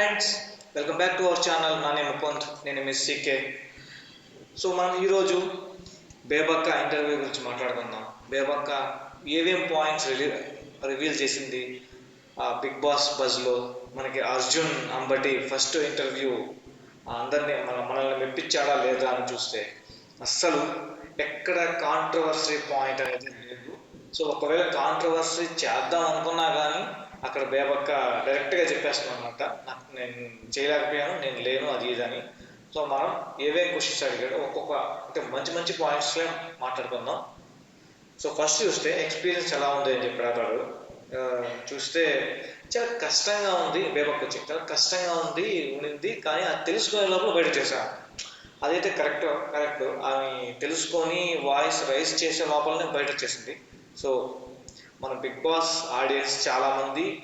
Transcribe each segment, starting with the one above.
Friends welcome back to our channel నా name Mukund నేను miss CK so మనం ఈరోజు బేబక్క ఇంటర్వ్యూ గురించి మాట్లాడుకుందాం. బేబక్క ఏవేం పాయింట్స్ రిలీ రివీల్ చేసింది? ఆ బిగ్ బాస్ బజ్లో మనకి అర్జున్ అంబటి ఫస్ట్ ఇంటర్వ్యూ అందరినీ మన మనల్ని మెప్పించాడా లేదా అని చూస్తే అస్సలు ఎక్కడ కాంట్రవర్సీ పాయింట్ అనేది లేదు. సో ఒకవేళ కాంట్రవర్సీ చేద్దాం అనుకున్నా కానీ అక్కడ బేబక్క డైరెక్ట్గా చెప్పేస్తున్నాను అనమాట నాకు నేను చేయలేకపోయాను నేను లేను అది ఇది అని. సో మనం ఏవేం క్వశ్చన్స్ అడిగాడు ఒక్కొక్క అంటే మంచి మంచి పాయింట్స్లో మాట్లాడుకుందాం. సో ఫస్ట్ చూస్తే ఎక్స్పీరియన్స్ ఎలా ఉంది అని చెప్పాడు అతడు. చూస్తే చాలా కష్టంగా ఉంది బేబక్ వచ్చి. చాలా కష్టంగా ఉంది ఉండింది కానీ అది తెలుసుకునే లోపల బయట చేశాను అదైతే కరెక్ట్ కరెక్ట్ ఆమె తెలుసుకొని వాయిస్ రైస్ చేసే లోపలనే బయట వచ్చేసింది. సో మన బిగ్ బాస్ ఆడియన్స్ చాలామంది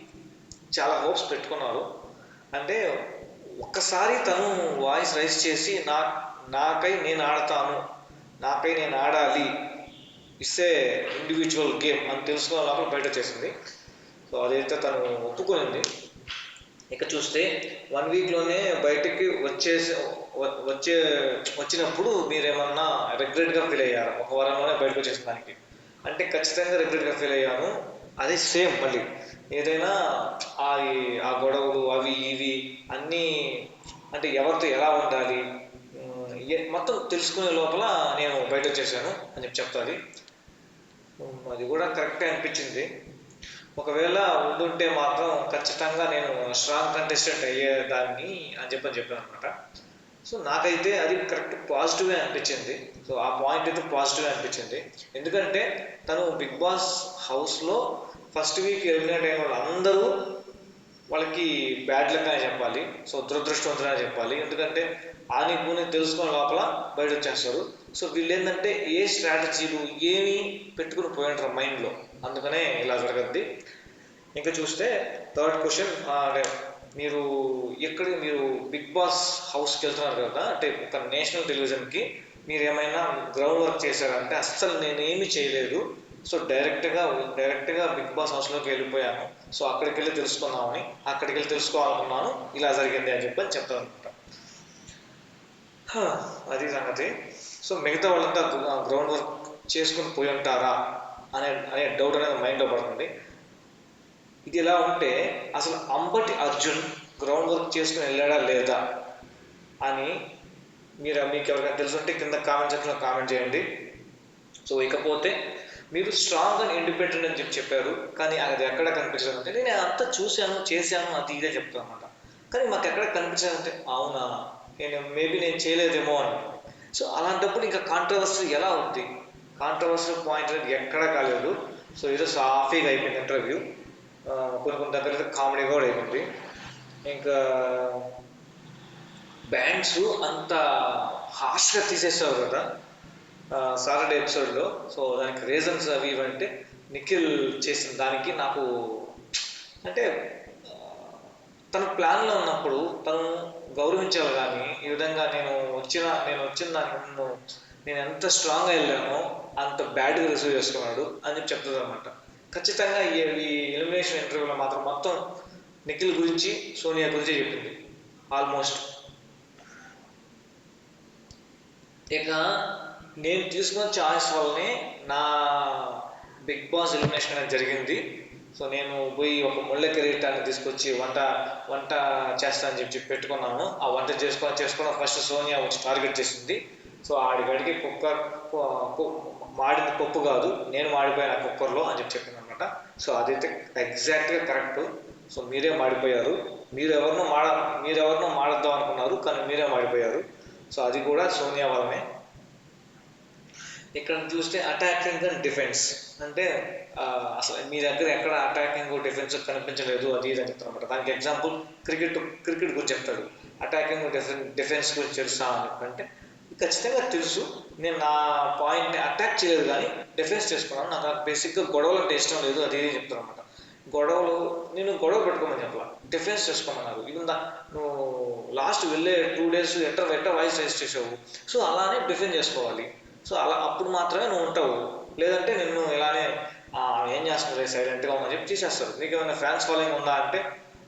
చాలా హోప్స్ పెట్టుకున్నారు. అంటే ఒక్కసారి తను వాయిస్ రైస్ చేసి నా నాకై నేను ఆడతాను నాకై నేను ఆడాలి ఇస్తే ఇండివిజువల్ గేమ్ అని తెలుసుకున్న లోపల బయట వచ్చేసింది. సో అదైతే తను ఒప్పుకునింది. ఇక చూస్తే వన్ వీక్లోనే బయటికి వచ్చేసి వ- వచ్చే వచ్చినప్పుడు మీరేమన్నా రిగ్రెట్గా ఫీల్ అయ్యారు? ఒక వారంలోనే బయటకు వచ్చేసిన దానికి. అంటే ఖచ్చితంగా రిగ్రెట్గా ఫీల్ అయ్యాను. అదే సేమ్ మళ్ళీ. ఏదైనా ఆ ఆ గొడవలు అవి ఇవి అన్నీ అంటే ఎవరితో ఎలా ఉండాలి మొత్తం తెలుసుకునే లోపల నేను బయట వచ్చేసాను అని చెప్పి చెప్తాది. అది కూడా కరెక్టే అనిపించింది. ఒకవేళ ఉండుంటే మాత్రం ఖచ్చితంగా నేను స్ట్రాంగ్ కంటెస్టెంట్ అయ్యేదాన్ని అని చెప్పని చెప్పాను అనమాట సో నాకైతే అది కరెక్ట్ పాజిటివే అనిపించింది. సో ఆ పాయింట్ అయితే పాజిటివ్ అనిపించింది. ఎందుకంటే తను బిగ్ బాస్ హౌస్లో ఫస్ట్ వీక్ ఎలిమినేట్ అయిన వాళ్ళందరూ వాళ్ళకి బ్యాడ్ లక్ అని చెప్పాలి సో దురదృష్టవంతులని చెప్పాలి. ఎందుకంటే ఆని పూని తెలుసుకున్న లోపల బయట వచ్చేస్తారు సో వీళ్ళు ఏంటంటే ఏ స్ట్రాటజీలు ఏమి పెట్టుకుని పోయి ఉంటారు మైండ్లో. అందుకనే ఇలా జరగద్ది. ఇంకా చూస్తే థర్డ్ క్వశ్చన్ మీరు ఎక్కడ మీరు బిగ్ బాస్ హౌస్కి వెళ్తున్నారు కదా అంటే ఒక నేషనల్ టెలివిజన్కి మీరు ఏమైనా గ్రౌండ్ వర్క్ చేశారంటే అస్సలు నేను ఏమీ చేయలేదు. సో డైరెక్ట్గా డైరెక్ట్గా బిగ్ బాస్ హౌస్లోకి వెళ్ళిపోయాను. సో అక్కడికి వెళ్ళి తెలుసుకుందామని అక్కడికి వెళ్ళి తెలుసుకోవాలనుకున్నాను. ఇలా జరిగింది అని చెప్పి అని చెప్తాను అది సంగతి. సో మిగతా వాళ్ళంతా గ్రౌండ్ వర్క్ చేసుకుని పోయి ఉంటారా అనే అనే డౌట్ అనేది మైండ్లో పడుతుంది. ఇది ఎలా ఉంటే అసలు అంబటి అర్జున్ గ్రౌండ్ వర్క్ చేసుకుని వెళ్ళాడా లేదా అని మీరు మీకు ఎవరికైనా తెలుసుంటే కింద కామెంట్ సెక్షన్లో కామెంట్ చేయండి. సో ఇకపోతే మీరు స్ట్రాంగ్ అండ్ ఇండిపెండెంట్ అని చెప్పి చెప్పారు. కానీ అది ఎక్కడ కనిపించలేదు అంటే నేను అంతా చూశాను చేశాను అది ఇదే చెప్తాను అనమాట కానీ మాకు ఎక్కడ కనిపించదంటే అవునా? నేను మేబీ నేను చేయలేదేమో అని. సో అలాంటప్పుడు ఇంకా కాంట్రవర్సీ ఎలా ఉంది? కాంట్రవర్సీ పాయింట్ అనేది ఎక్కడ కాలేదు. సో ఈరోజు సాఫీగా అయిపోయింది ఇంటర్వ్యూ కొన్ని కొన్ని దగ్గర కామెడీ కూడా అయింది ఇంకా బ్యాండ్స్ అంత హార్ష్గా తీసేసావు కదా సాటర్డే ఎపిసోడ్లో. సో దానికి రీజన్స్ అవి ఇవంటే నిఖిల్ చేసిన దానికి నాకు అంటే తన ప్లాన్లో ఉన్నప్పుడు తను గౌరవించాలి కానీ ఈ విధంగా నేను వచ్చిన నేను వచ్చిన దానికి ముందు నేను ఎంత స్ట్రాంగ్గా వెళ్ళానో అంత బ్యాడ్గా రిసీవ్ చేసుకున్నాడు అని చెప్పి చెప్తుంది అనమాట ఖచ్చితంగా ఈ ఈ ఎలిమినేషన్ ఇంటర్వ్యూలో మాత్రం మొత్తం నిఖిల్ గురించి సోనియా గురించి చెప్పింది. ఆల్మోస్ట్ ఇక నేను తీసుకున్న ఛాయిస్ వల్లనే నా బిగ్ బాస్ ఎలిమినేషన్ అనేది జరిగింది. సో నేను పోయి ఒక ముళ్ళ కిరీటాన్ని తీసుకొచ్చి వంట వంట చేస్తానని చెప్పి పెట్టుకున్నాను. ఆ వంట చేసుకొని చేసుకున్న ఫస్ట్ సోనియా వచ్చి టార్గెట్ చేసింది. సో ఆడిగడికి కుక్కర్ మాడింది పప్పు కాదు. నేను మాడిపోయాను ఆ కుక్కర్లో అని చెప్పి చెప్పింది అనమాట సో అదైతే ఎగ్జాక్ట్గా కరెక్ట్ సో మీరే మాడిపోయారు. మీరు ఎవరినో మాడ మీరు ఎవరినో మాడద్దాం అనుకున్నారు కానీ మీరే మాడిపోయారు. సో అది కూడా సోనియా వలమే ఇక్కడ చూస్తే అటాకింగ్ అండ్ డిఫెన్స్ అంటే అసలు మీ దగ్గర ఎక్కడ అటాకింగ్ డిఫెన్స్ కనిపించలేదు అది ఇది అని అనమాట దానికి ఎగ్జాంపుల్ క్రికెట్ క్రికెట్ గురించి చెప్తాడు. అటాకింగ్ డిఫెన్స్ గురించి తెలుసా అని. అంటే ఖచ్చితంగా తెలుసు. నేను నా పాయింట్ని అటాక్ చేయలేదు కానీ డిఫెన్స్ చేసుకున్నాను నాకు బేసిక్గా గొడవలు అంటే ఇష్టం లేదు. అది ఇది చెప్తాను అనమాట గొడవలు నేను గొడవ పెట్టుకోమని చెప్పాల. డిఫెన్స్ చేసుకోమన్నారు ఈవెన్ దా నువ్వు లాస్ట్ వెళ్ళే టూ డేస్ ఎట్టర్ ఎట్ట వాయిస్ రైస్ చేసావు. సో అలానే డిఫెండ్ చేసుకోవాలి. సో అలా అప్పుడు మాత్రమే నువ్వు ఉంటావు. లేదంటే నిన్ను ఇలానే ఏం చేస్తున్నారు సైలెంట్గా అని చెప్పి తీసేస్తారు. నీకు ఏమైనా ఫ్యాన్స్ ఫాలోయింగ్ ఉందా అంటే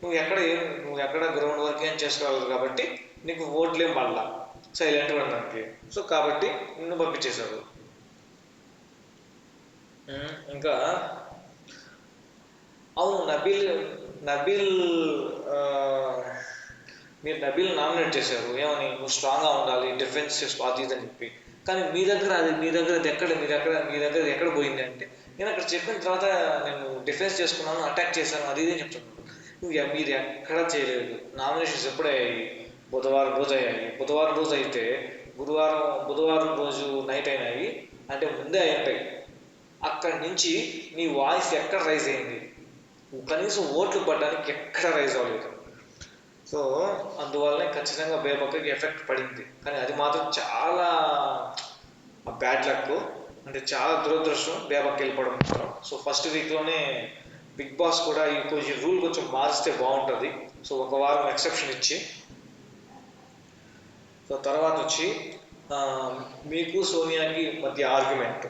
నువ్వు ఎక్కడ ఏం నువ్వు ఎక్కడ గ్రౌండ్ వర్క్ ఏం చేసుకోవాలి కాబట్టి నీకు ఓట్లేం పడలా. సైలెంట్ దానికి. సో కాబట్టి నిన్ను పంపించేశారు. ఇంకా అవును నబీల్ నబీల్ మీరు నబీల్ నామినేట్ చేశారు. ఏమని? నువ్వు స్ట్రాంగ్గా ఉండాలి డిఫెన్స్ చేసుకో అది ఇది అని చెప్పి. కానీ మీ దగ్గర అది మీ దగ్గర అది ఎక్కడ మీ దగ్గర మీ దగ్గర ఎక్కడ పోయింది అంటే నేను అక్కడ చెప్పిన తర్వాత నేను డిఫెన్స్ చేసుకున్నాను అటాక్ చేశాను అది ఇది అని చెప్తున్నాను. నువ్వు మీరు ఎక్కడ చేయలేదు. నామినేషన్స్ ఎప్పుడే అయ్యాయి బుధవారం రోజు అయ్యాయి బుధవారం రోజు అయితే గురువారం బుధవారం రోజు నైట్ అయినాయి. అంటే ముందే అయి ఉంటాయి అక్కడి నుంచి నీ వాయిస్ ఎక్కడ రైజ్ అయింది కనీసం ఓట్లు పడడానికి ఎక్కడ రైజ్ అవ్వలేదు. సో అందువల్లనే ఖచ్చితంగా బేబక్కకి ఎఫెక్ట్ పడింది. కానీ అది మాత్రం చాలా బ్యాడ్ లక్ అంటే చాలా దురదృష్టం బేబక్కి వెళ్ళిపోవడం మాత్రం. సో ఫస్ట్ వీక్లోనే బిగ్ బాస్ కూడా ఈ కొంచెం రూల్ కొంచెం మారిస్తే బాగుంటుంది. సో ఒక వారం ఎక్సెప్షన్ ఇచ్చి సో తర్వాత వచ్చి మీకు సోనియాకి మధ్య ఆర్గ్యుమెంట్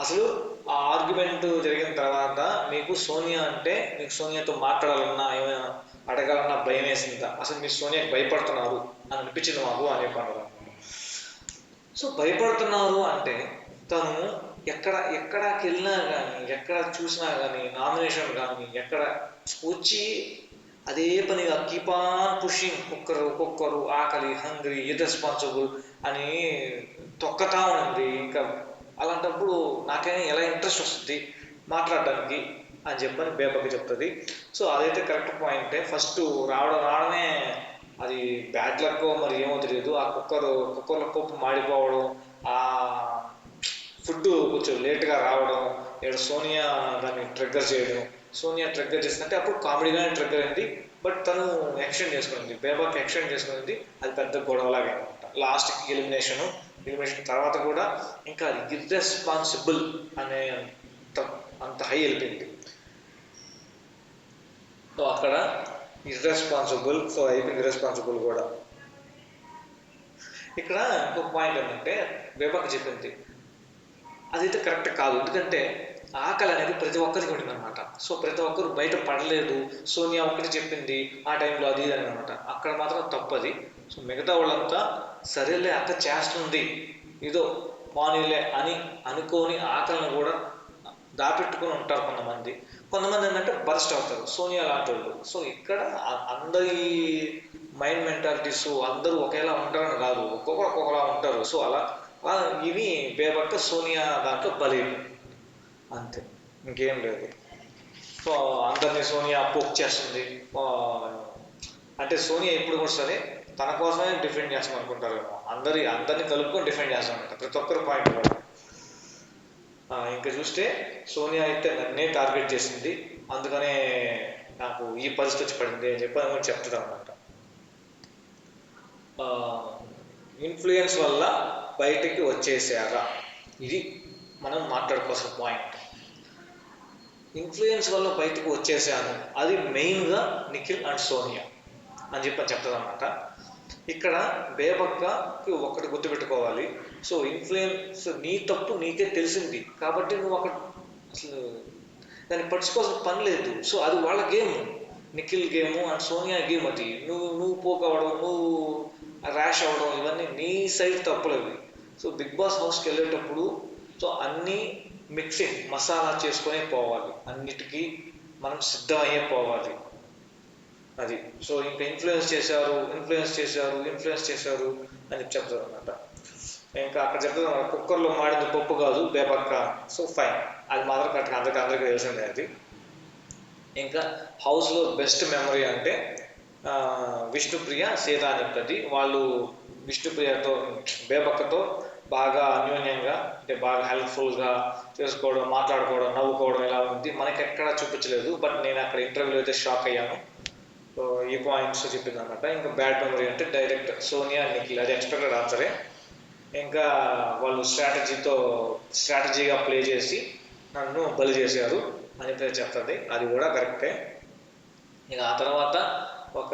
అసలు ఆ ఆర్గ్యుమెంట్ జరిగిన తర్వాత మీకు సోనియా అంటే మీకు సోనియాతో మాట్లాడాలన్నా ఏమైనా అడగాలన్నా భయం వేసిందా? అసలు మీరు సోనియాకి భయపడుతున్నారు అని అనిపించింది మాకు అని చెప్పాను. సో భయపడుతున్నారు అంటే తను ఎక్కడ ఎక్కడికి వెళ్ళినా కానీ ఎక్కడ చూసినా కానీ నామినేషన్ కానీ ఎక్కడ వచ్చి అదే పనిగా కీప్ ఆన్ పుషింగ్ కుక్కరు ఒక్కొక్కరు ఆకలి హంగ్రీ ఇర్రెస్పాన్సిబుల్ అని తొక్కతా ఉంది ఇంకా అలాంటప్పుడు నాకైనా ఎలా ఇంట్రెస్ట్ వస్తుంది మాట్లాడడానికి అని చెప్పని బేబకి చెప్తుంది సో అదైతే కరెక్ట్ పాయింటే ఫస్ట్ రావడం రావడమే అది బ్యాడ్ లక్ మరి ఏమో తెలియదు ఆ కుక్కర్ కుక్కర్లో పప్పు మాడిపోవడం ఆ ఫుడ్ కొంచెం లేట్గా రావడం ఇక్కడ సోనియా దాన్ని ట్రిగ్గర్ చేయడం సోనియా ట్రిగ్గర్ చేస్తుంటే అప్పుడు కామెడీగానే ట్రిగ్గర్ అయింది. బట్ తను ఎక్స్టెండ్ చేసుకుంది. బేబాకి ఎక్స్టెండ్ చేసుకుంది. అది పెద్ద గొడవలాగా అనమాట. లాస్ట్కి ఎలిమినేషన్ ఎలిమినేషన్ తర్వాత కూడా ఇంకా ఇర్రెస్పాన్సిబుల్ అనే అంత అంత హై వెళ్ళిపోయింది. సో అక్కడ ఇర్రెస్పాన్సిబుల్ సో అయిపోయింది ఇర్రెస్పాన్సిబుల్ కూడా. ఇక్కడ ఇంకొక పాయింట్ ఏంటంటే బేబాకి చెప్పింది. అదైతే కరెక్ట్ కాదు. ఎందుకంటే ఆకలి అనేది ప్రతి ఒక్కరికి ఉంటుంది అనమాట సో ప్రతి ఒక్కరు బయట పడలేదు. సోనియా ఒకటి చెప్పింది ఆ టైంలో అది ఇది అని అనమాట అక్కడ మాత్రం తప్పది. సో మిగతా వాళ్ళంతా సరేలే అక్క చేస్తుంది. ఇదో మానిలే అని అనుకోని ఆకలిని కూడా దాపెట్టుకుని ఉంటారు కొంతమంది. కొంతమంది ఏంటంటే బర్స్ట్ అవుతారు. సోనియా లాంటి వాళ్ళు. సో ఇక్కడ అందరి మైండ్ మెంటాలిటీస్ అందరూ ఒకేలా ఉంటారని కాదు. ఒక్కొక్కరు ఒక్కొక్కలా ఉంటారు. సో అలా ఇవి బేబట్ట సోనియా దాంట్లో బలి అంతే. ఇంకేం లేదు. సో అందరినీ సోనియా పోక్ చేస్తుంది. అంటే సోనియా ఎప్పుడు కూడా సరే తన కోసమే డిఫెండ్ చేస్తాం అనుకుంటారు అందరి అందరిని కలుపుకొని డిఫెండ్ చేస్తామంట. ప్రతి ఒక్కరు పాయింట్ కూడా. ఇంకా చూస్తే సోనియా అయితే నన్నే టార్గెట్ చేసింది. అందుకనే నాకు ఈ పరిస్థితి వచ్చి పడింది అని చెప్పి అని చెప్తుంది అనమాట ఇన్ఫ్లుయెన్స్ వల్ల బయటికి వచ్చేసారా? ఇది మనం మాట్లాడుకోవాల్సిన పాయింట్. ఇన్ఫ్లుయెన్స్ వల్ల బయటకు వచ్చేసాను. అది మెయిన్గా నిఖిల్ అండ్ సోనియా అని చెప్పి చెప్తుంది అనమాట ఇక్కడ బేబక్కకి ఒకటి గుర్తుపెట్టుకోవాలి సో ఇన్ఫ్లుయెన్స్ నీ తప్పు నీకే తెలిసింది. కాబట్టి నువ్వు అక్కడ అసలు దాన్ని పట్టించుకోవాల్సిన పని లేదు. సో అది వాళ్ళ game Nikhil game and Sonia game అది. నువ్వు నువ్వు పోక్ అవ్వడం నువ్వు ర్యాష్ అవ్వడం ఇవన్నీ నీ సైడ్ తప్పులవి సో బిగ్ బాస్ హౌస్కి వెళ్ళేటప్పుడు సో అన్నీ మిక్సింగ్ మసాలా చేసుకొని పోవాలి. అన్నిటికీ మనం సిద్ధమయ్యే పోవాలి. అది. సో ఇంకా ఇన్ఫ్లుయెన్స్ చేశారు ఇన్ఫ్లుయెన్స్ చేశారు ఇన్ఫ్లుయెన్స్ చేశారు అని చెప్తారు అనమాట ఇంకా అక్కడ చెప్తారు కుక్కర్లో మాడింది పప్పు కాదు బేపక్క. సో ఫైన్ అది మాత్రం కరెక్ట్గా అందరికి అందరికీ తెలిసిందే అది. ఇంకా హౌస్లో బెస్ట్ మెమరీ అంటే విష్ణుప్రియ సీత అని వాళ్ళు విష్ణుప్రియతో బేబక్కతో బాగా అన్యోన్యంగా అంటే బాగా హెల్ప్ఫుల్గా చేసుకోవడం మాట్లాడుకోవడం నవ్వుకోవడం ఇలా ఉంది మనకి ఎక్కడా చూపించలేదు. బట్ నేను అక్కడ ఇంటర్వ్యూలో అయితే షాక్ అయ్యాను. సో ఈ పాయింట్స్ చెప్పింది అనమాట. ఇంకా బ్యాడ్ మెమరీ అంటే డైరెక్ట్ సోనియా నిఖిల్ అది ఎక్స్పెక్టెడ్ ఆన్సరే ఇంకా వాళ్ళు స్ట్రాటజీతో స్ట్రాటజీగా ప్లే చేసి నన్ను బలి చేశారు అని చెప్తుంది. అది కూడా కరెక్టే ఇక ఆ తర్వాత ఒక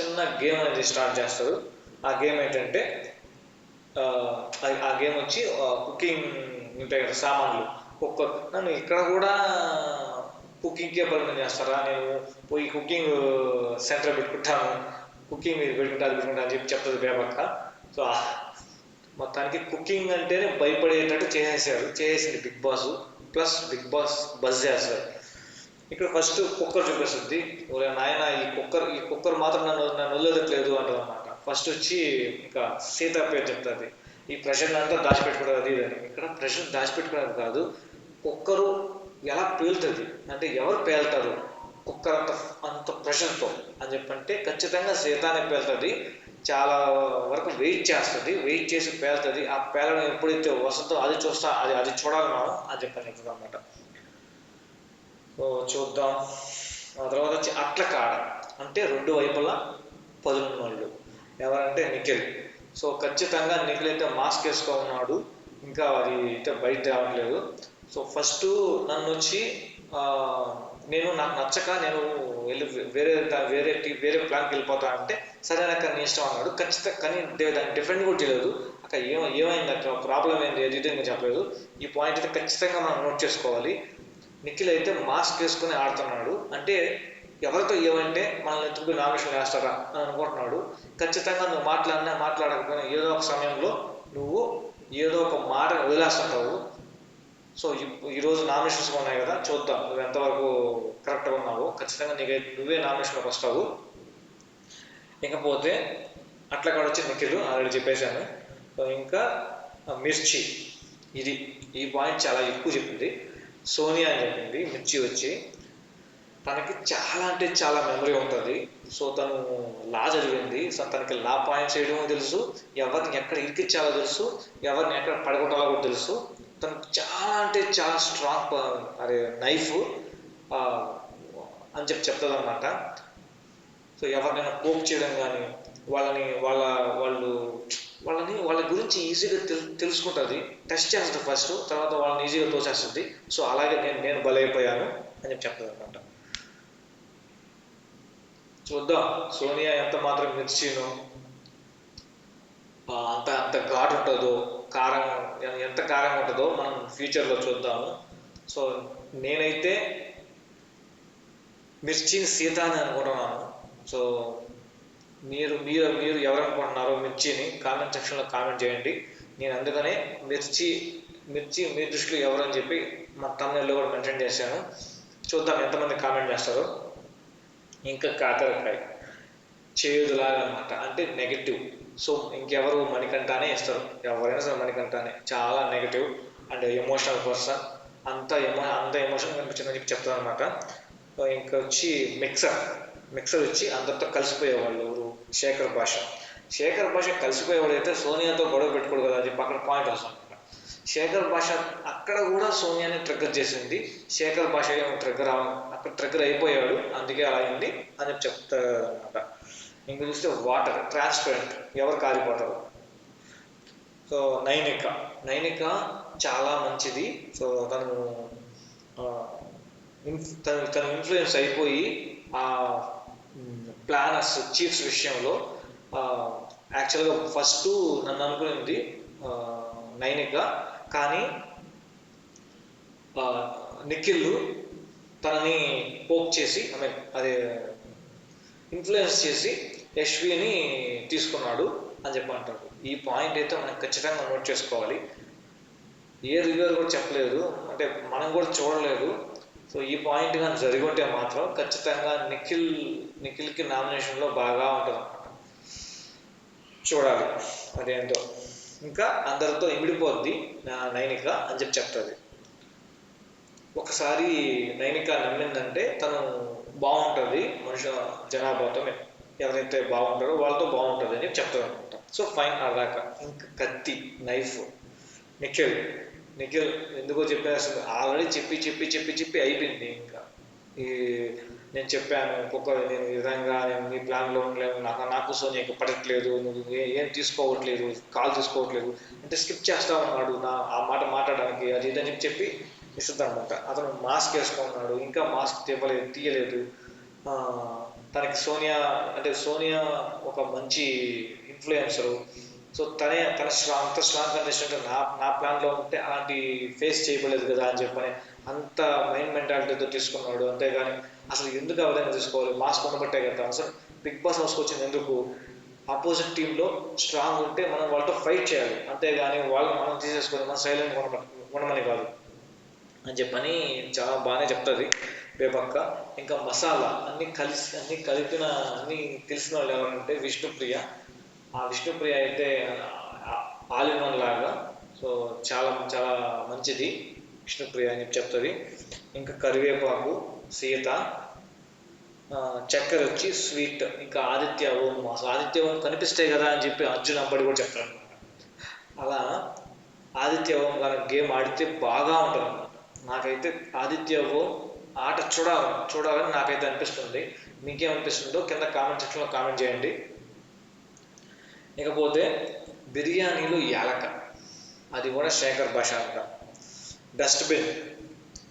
చిన్న గేమ్ అనేది స్టార్ట్ చేస్తారు. ఆ గేమ్ ఏంటంటే ఆ, ఆ- గేమ్ వచ్చి కుకింగ్ ఉంటాయి కదా సామాన్లు. ఒక్క నన్ను ఇక్కడ కూడా కుకింగ్కే పరిమితం చేస్తారా? నేను పోయి కుకింగ్ సెంటర్ పెట్టుకుంటాను. కుకింగ్ మీరు పెట్టుకుంటా అది పెట్టుకుంటా అని చెప్పి చెప్తుంది బేబక్క. సో మొత్తానికి కుకింగ్ అంటేనే భయపడేటట్టు చేసేసారు చేసేసింది big boss. Plus big boss bus చేస్తారు. ఇక్కడ ఫస్ట్ కుక్కర్ చూపిస్తుంది. నాయన ఈ కుక్కర్ ఈ కుక్కర్ మాత్రం నన్ను నన్ను వదిలేదట్లేదు అంటుంది అనమాట ఫస్ట్ వచ్చి ఇంకా సీత పేరు చెప్తుంది. ఈ ప్రెషర్ అంతా దాచిపెట్టుకోవడం అది అని. ఇక్కడ ప్రెషర్ దాచిపెట్టుకోవడం కాదు కుక్కరు ఎలా పేలుతుంది? అంటే ఎవరు పేలుతారు? కుక్కర్ అంత అంత ప్రెషర్తో అని చెప్పంటే ఖచ్చితంగా సీతానే పేలుతుంది. చాలా వరకు వెయిట్ చేస్తుంది. వెయిట్ చేసి పేలుతుంది. ఆ పేలడం ఎప్పుడైతే వస్తుందో అది చూస్తా అది అది చూడాలి మనం అని చెప్పని చెప్తుంది అనమాట సో చూద్దాం. ఆ తర్వాత వచ్చి అట్ల కాడ అంటే రెండు వైపులా పదునున్నోళ్ళు. ఎవరంటే నిఖిల్. సో ఖచ్చితంగా నిఖిల్ అయితే మాస్క్ వేసుకో ఉన్నాడు ఇంకా అది అయితే బయట రావట్లేదు. సో ఫస్ట్ నన్ను వచ్చి నేను నాకు నచ్చక నేను వెళ్ళి వేరే వేరే టీ- వేరే ప్లాన్కి వెళ్ళిపోతా అంటే సరే నాకు నీ ఇష్టం అన్నాడు. ఖచ్చితంగా కానీ దాన్ని దానికి డిఫరెంట్ కూడా తెలియదు అక్కడ ఏం ఏమైంది అక్కడ ప్రాబ్లం ఏంది? ఏది ఇది అని చెప్పలేదు. ఈ పాయింట్ అయితే ఖచ్చితంగా మనం నోట్ చేసుకోవాలి. నిఖిల్ అయితే మాస్క్ వేసుకుని ఆడుతున్నాడు. అంటే ఎవరితో ఏమంటే మనల్ని ఎత్తుకుని నామినేషన్ వేస్తారా అని అనుకుంటున్నాడు. ఖచ్చితంగా నువ్వు మాట్లాడినా మాట్లాడకపోయినా ఏదో ఒక సమయంలో నువ్వు ఏదో ఒక మాట వదిలేస్తుంటావు. సో ఈరోజు నామినేషన్స్ ఉన్నాయి కదా చూద్దాం నువ్వు ఎంతవరకు కరెక్ట్గా ఉన్నావు. ఖచ్చితంగా నీకు నువ్వే నామినేషన్లోకి వస్తావు. ఇకపోతే అట్లా కూడా వచ్చి నిఖిల్ ఆల్రెడీ చెప్పేశాను. సో ఇంకా మిర్చి ఇది ఈ పాయింట్ చాలా ఎక్కువ చెప్పింది. సోనియా అని చెప్పింది మిర్చి వచ్చి తనకి చాలా అంటే చాలా మెమరీ ఉంటుంది. సో తను లా చదివింది సో తనకి లా పాయింట్స్ చేయడమో తెలుసు. ఎవరిని ఎక్కడ ఇరికిచ్చాలో తెలుసు. ఎవరిని ఎక్కడ పడగొట్టాలో కూడా తెలుసు. తను చాలా అంటే చాలా స్ట్రాంగ్ అదే నైఫ్ అని చెప్పి చెప్తుంది అనమాట సో ఎవరినైనా కోప్ చేయడం కానీ వాళ్ళని వాళ్ళ వాళ్ళు వాళ్ళని వాళ్ళ గురించి ఈజీగా తెలు తెలుసుకుంటుంది. టెస్ట్ చేస్తుంది ఫస్ట్ తర్వాత వాళ్ళని ఈజీగా తోచేస్తుంది సో అలాగే నేను నేను బలైపోయాను అని చెప్పి చెప్తుంది అనమాట చూద్దాం. సోనియా ఎంత మాత్రం మిర్చిను అంత అంత ఘాటు ఉంటుందో కారం ఎంత కారంగా ఉంటుందో మనం ఫ్యూచర్లో చూద్దాము. సో నేనైతే మిర్చిని సీత అని అనుకుంటున్నాను. సో మీరు మీరు మీరు ఎవరు అనుకుంటున్నారో మిర్చిని కామెంట్ సెక్షన్లో కామెంట్ చేయండి. నేను అందుకనే మిర్చి మిర్చి మీ దృష్టిలో ఎవరని చెప్పి మా తమిళలో కూడా మెన్షన్ చేశాను. చూద్దాం ఎంతమంది కామెంట్ చేస్తారో. ఇంకా కాకరకాయ చేదులాగా అనమాట అంటే నెగటివ్ సో ఇంకెవరు మణికంఠానే ఇస్తారు ఎవరైనా సరే మణికంఠానే. చాలా నెగటివ్ అండ్ ఎమోషనల్ పర్సన్ అంత ఎమో అంత ఎమోషన్ కనిపించిందని చెప్పి చెప్తాను అనమాట ఇంకా వచ్చి మిక్సర్ మిక్సర్ వచ్చి అందరితో కలిసిపోయేవాళ్ళు ఎవరు? శేఖర్ భాష. శేఖర్ భాష కలిసిపోయేవాడు అయితే సోనియాతో గొడవ పెట్టుకోడు కదా అని చెప్పి అక్కడ పాయింట్ వస్తుంది శేఖర్ భాష అక్కడ కూడా సోనియాని ట్రిగ్గర్ చేసింది. శేఖర్ భాష ఏమో ట్రిగ్గర్ అక్కడ ట్రిగ్గర్ అయిపోయాడు. అందుకే అలా అయింది అని చెప్పి చెప్తారు అనమాట ఇంక చూస్తే వాటర్ ట్రాన్స్పరెంట్ ఎవరు కారిపోతారు సో నైనిక. నైనిక చాలా మంచిది. సో తను తను తను ఇన్ఫ్లుయెన్స్ అయిపోయి ఆ ప్లానర్స్ చీఫ్స్ విషయంలో యాక్చువల్గా ఫస్ట్ నన్ను అనుకునేది నైనిక. కానీ నిఖిల్ తనని పోక్ చేసి ఐ మీన్ అదే ఇన్ఫ్లుయెన్స్ చేసి యశ్విని తీసుకున్నాడు అని చెప్పి అంటారు ఈ పాయింట్ అయితే మనం ఖచ్చితంగా నోట్ చేసుకోవాలి. ఏ రివ్యూర్ కూడా చెప్పలేదు. అంటే మనం కూడా చూడలేదు. సో ఈ పాయింట్ కానీ జరిగి ఉంటే మాత్రం ఖచ్చితంగా నిఖిల్ నిఖిల్కి నామినేషన్లో బాగా ఉంటుంది అన్నమాట. చూడాలి. అదేంటో. ఇంకా అందరితో ఇమిడిపోద్ది నా నైనిక అని చెప్పి చెప్తుంది. ఒకసారి నైనిక నమ్మిందంటే తను బాగుంటుంది మనుషుల జనాభాతో ఎవరైతే బాగుంటారో వాళ్ళతో బాగుంటుంది అని చెప్తారు అనమాట. సో ఫైన్ అలాగా ఇంకా కత్తి నైఫ్ నిఖిల్. నిఖిల్ ఎందుకో చెప్పేస్తుంది ఆల్రెడీ చెప్పి చెప్పి చెప్పి చెప్పి అయిపోయింది ఇంకా. ఈ నేను చెప్పాను ఒక్కొక్క నేను ఈ విధంగా నేను నీ ప్లాన్లో ఉండలేను నాకు నాకు సోనియాకి పడట్లేదు నువ్వు ఏం తీసుకోవట్లేదు కాల్ తీసుకోవట్లేదు. అంటే స్కిప్ చేస్తా ఉన్నాడు నా ఆ మాట మాట్లాడడానికి అది ఇది అని చెప్పి చెప్పి ఇస్తుంది అనమాట. అతను మాస్క్ వేసుకున్నాడు ఇంకా మాస్క్ తీయలేదు. తీయలేదు తనకి సోనియా అంటే సోనియా ఒక మంచి ఇన్ఫ్లుయెన్సరు సో తనే తన స్ట్రాంగ్ అంత స్ట్రాంగ్ కంటెస్టెంట్ నా నా ప్లాన్లో ఉంటే అలాంటి ఫేస్ చేయబడలేదు కదా అని చెప్పని అంత మైండ్ మెంటాలిటీతో తీసుకున్నాడు. అంతేగాని అసలు ఎందుకు ఆ తీసుకోవాలి? మాస్క్ ఉండబట్టే కదా. అసలు బిగ్ బాస్ హౌస్కి వచ్చింది ఎందుకు? ఆపోజిట్ టీంలో స్ట్రాంగ్ ఉంటే మనం వాళ్ళతో ఫైట్ చేయాలి. అంతేగాని వాళ్ళు మనం తీసేసుకొని మనం సైలెంట్ ఉండమని కాదు. అని చెప్పని చాలా బాగానే చెప్తుంది బేబక్క. ఇంకా మసాలా అన్ని కలిసి అన్ని కలిపిన అన్ని తెలిసిన వాళ్ళు ఎవరంటే విష్ణుప్రియ. ఆ విష్ణుప్రియ అయితే ఆల్ లాగా. సో చాలా చాలా మంచిది విష్ణుప్రియ అని చెప్పి చెప్తుంది. ఇంకా కరివేపాకు సీత చక్కెర వచ్చి స్వీట్. ఇంకా ఆదిత్య ఓం అసలు ఆదిత్య ఓం కనిపిస్తాయి కదా అని చెప్పి అర్జున్ అంబడి కూడా చెప్తాడు అలా ఆదిత్య ఓం కానీ గేమ్ ఆడితే బాగా ఉంటుంది అన్నమాట నాకైతే ఆదిత్య ఓ ఆట చూడాలి చూడాలని నాకైతే అనిపిస్తుంది. మీకేమనిపిస్తుందో కింద కామెంట్ సెక్షన్లో కామెంట్ చేయండి. ఇకపోతే బిర్యానీలు యాలక అది కూడా శేఖర్ భాష అంట. డస్ట్బిన్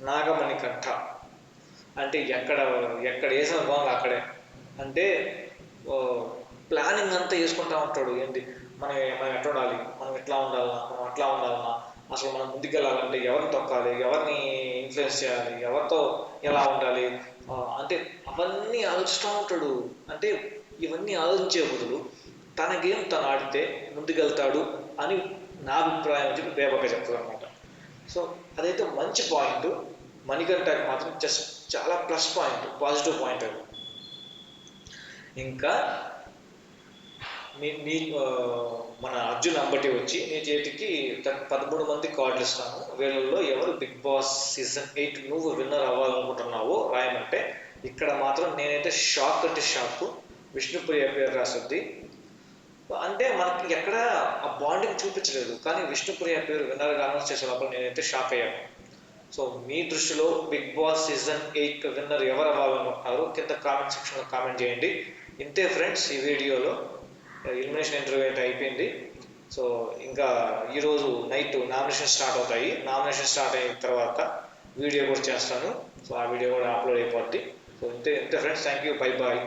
నాగమణి కంఠ. అంటే ఎక్కడ ఎక్కడ వేసిన బాగుంది అక్కడే. అంటే ఓ, ప్లానింగ్ అంతా వేసుకుంటా ఉంటాడు. ఏంటి? మనం మనం ఎట్లా ఉండాలి? మనం ఎట్లా ఉండాలన్నా? మనం అట్లా ఉండాలన్నా? అసలు మనం ముందుకెళ్ళాలంటే ఎవరిని తొక్కాలి ఎవరిని ఇన్ఫ్లుయెన్స్ చేయాలి ఎవరితో ఎలా ఉండాలి? అంటే అవన్నీ ఆలోచిస్తూ ఉంటాడు. అంటే ఇవన్నీ ఆలోచించే బదులు తన గేమ్ తను ఆడితే ముందుకెళ్తాడు అని నా అభిప్రాయం అని చెప్పి బేబక్క చెప్తాడు అనమాట సో అదైతే మంచి పాయింట్. మణికంఠకి మాత్రం జస్ట్ చాలా ప్లస్ పాయింట్ పాజిటివ్ పాయింట్ అది. ఇంకా నీ మన అర్జున్ అంబటి వచ్చి నీ చేతికి పదమూడు మంది కార్డులు ఇస్తాను వీళ్ళల్లో ఎవరు బిగ్ బాస్ సీజన్ ఎయిట్ నువ్వు విన్నర్ అవ్వాలనుకుంటున్నావో రాయమంటే ఇక్కడ మాత్రం నేనైతే షాక్ అంటే షాక్. విష్ణుప్రియ పేరు రాసుద్ది. అంటే మనకి ఎక్కడ ఆ బాండింగ్ చూపించలేదు. కానీ విష్ణుప్రియ పేరు విన్నర్గా అనౌన్స్ చేసే లోపల నేనైతే షాక్ అయ్యాను. సో మీ దృష్టిలో big boss season eight winner ఎవరు అవ్వాలనుకుంటున్నారు? కింద కామెంట్ సెక్షన్లో కామెంట్ చేయండి. ఇంతే ఫ్రెండ్స్ ఈ వీడియోలో. ఎలిమినేషన్ ఇంటర్వ్యూ అయితే అయిపోయింది. సో ఇంకా ఈరోజు నైట్ నామినేషన్ స్టార్ట్ అవుతాయి. నామినేషన్ స్టార్ట్ అయిన తర్వాత వీడియో కూడా చేస్తాను. సో ఆ వీడియో కూడా అప్లోడ్ అయిపోద్ది. సో ఇంతే ఇంతే friends thank you bye bye